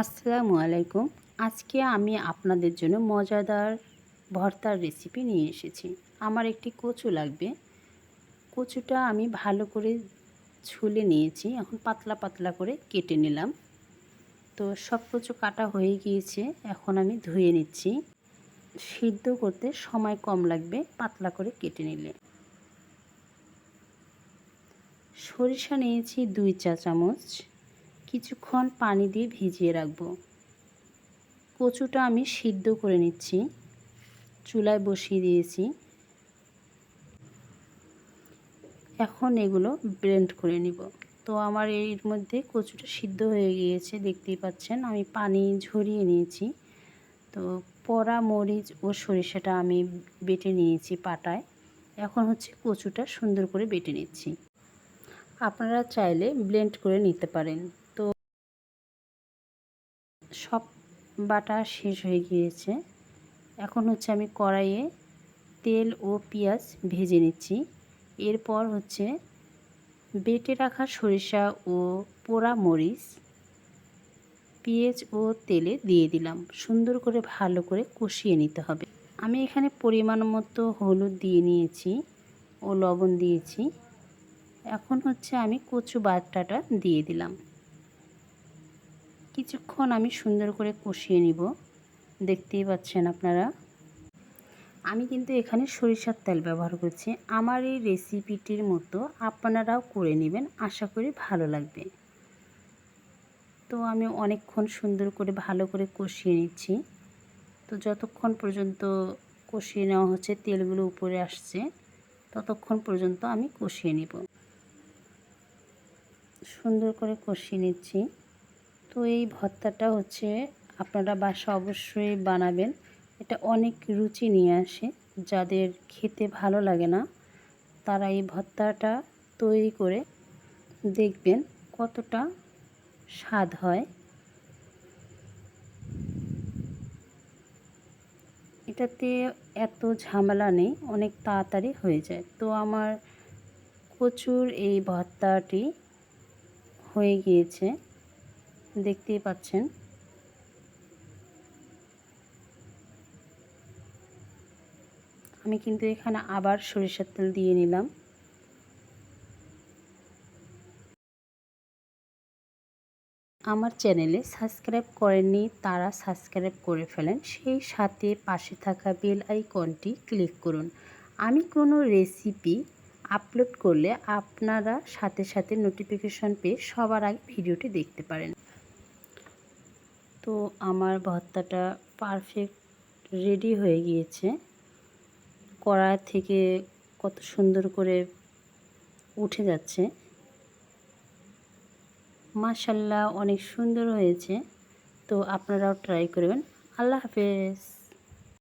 আসসালামু আলাইকুম। আজকে আমি আপনাদের জন্য মজাদার ভর্তার রেসিপি নিয়ে এসেছি। আমার একটি কচু লাগবে। কচুটা আমি ভালো করে ছুলে নিয়েছি। এখন পাতলা পাতলা করে কেটে নিলাম। তো সব কচু কাটা হয়ে গিয়েছে। এখন আমি ধুয়ে নিচ্ছি। সিদ্ধ করতে সময় কম লাগবে পাতলা করে কেটে নিলে। সরিষা নিয়েছি দুই চা চামচ। কিছুক্ষণ পানি দিয়ে ভিজিয়ে রাখব। কচুটা আমি সিদ্ধ করে নিচ্ছি। চুলায় বসিয়ে দিয়েছি। এখন এগুলো ব্লেন্ড করে নিব। তো আমার এর মধ্যে কচুটা সিদ্ধ হয়ে গিয়েছে, দেখতেই পাচ্ছেন। আমি পানি ঝরিয়ে নিয়েছি। তো পরা মরিচ ও সরিষাটা আমি বেটে নিয়েছি পাটায়। এখন হচ্ছে কচুটা সুন্দর করে বেটে নিচ্ছি। আপনারা চাইলে ব্লেন্ড করে নিতে পারেন। সব বাটা শেষ হয়ে গিয়েছে। এখন হচ্ছে আমি কড়াইয়ে তেল ও পেঁয়াজ ভেজে নিচ্ছি। এরপর হচ্ছে বেটে রাখা সরিষা ও পোড়া মরিচ পেঁয়াজ ও তেলে দিয়ে দিলাম। সুন্দর করে ভালো করে কষিয়ে নিতে হবে। আমি এখানে পরিমাণ মতো হলুদ দিয়ে নিয়েছি ও লবণ দিয়েছি। এখন হচ্ছে আমি কচু বাটাটা দিয়ে দিলাম। কিছুক্ষণ আমি সুন্দর করে কষিয়ে নিব। দেখতেই পাচ্ছেন আপনারা। আমি কিন্তু এখানে সরিষার তেল ব্যবহার করছি। আমার এই রেসিপিটির মতো আপনারাও করে নেবেন। আশা করি ভালো লাগবে। তো আমি অনেকক্ষণ সুন্দর করে ভালো করে কষিয়ে নিচ্ছি। তো যতক্ষণ পর্যন্ত কষিয়ে নেওয়া হচ্ছে, তেলগুলো উপরে আসছে, ততক্ষণ পর্যন্ত আমি কষিয়ে নিব। সুন্দর করে কষিয়ে নিচ্ছি। তো এই ভর্তাটা হচ্ছে আপনারা বাসা অবশ্যই বানাবেন। এটা অনেক রুচি নিয়ে আসে। যাদের খেতে ভালো লাগে না, তারা এই ভর্তাটা তৈরি করে দেখবেন কতটা স্বাদ হয়। এটাতে এত ঝামেলা নেই, অনেক তাড়াতাড়ি হয়ে যায়। তো আমার প্রচুর এই ভর্তাটি হয়ে গিয়েছে। দেখতেই পাচ্ছেন। আমি কিন্তু এখানে আবার সরিষার তেল দিয়ে নিলাম। আমার চ্যানেলে সাবস্ক্রাইব করেননি তারা সাবস্ক্রাইব করে ফেলেন। সেই সাথে পাশে থাকা বেল আইকনটি ক্লিক করুন। আমি কোনো রেসিপি আপলোড করলে আপনারা সাথে সাথে নোটিফিকেশন পেয়ে সবার আগে ভিডিওটি দেখতে পারেন। তো আমার ভর্তাটা পারফেক্ট রেডি হয়ে গিয়েছে। কড়া থেকে কত সুন্দর করে উঠে যাচ্ছে। মাশাল্লাহ, অনেক সুন্দর হয়েছে। তো আপনারাও ট্রাই করবেন। আল্লাহ হাফেজ।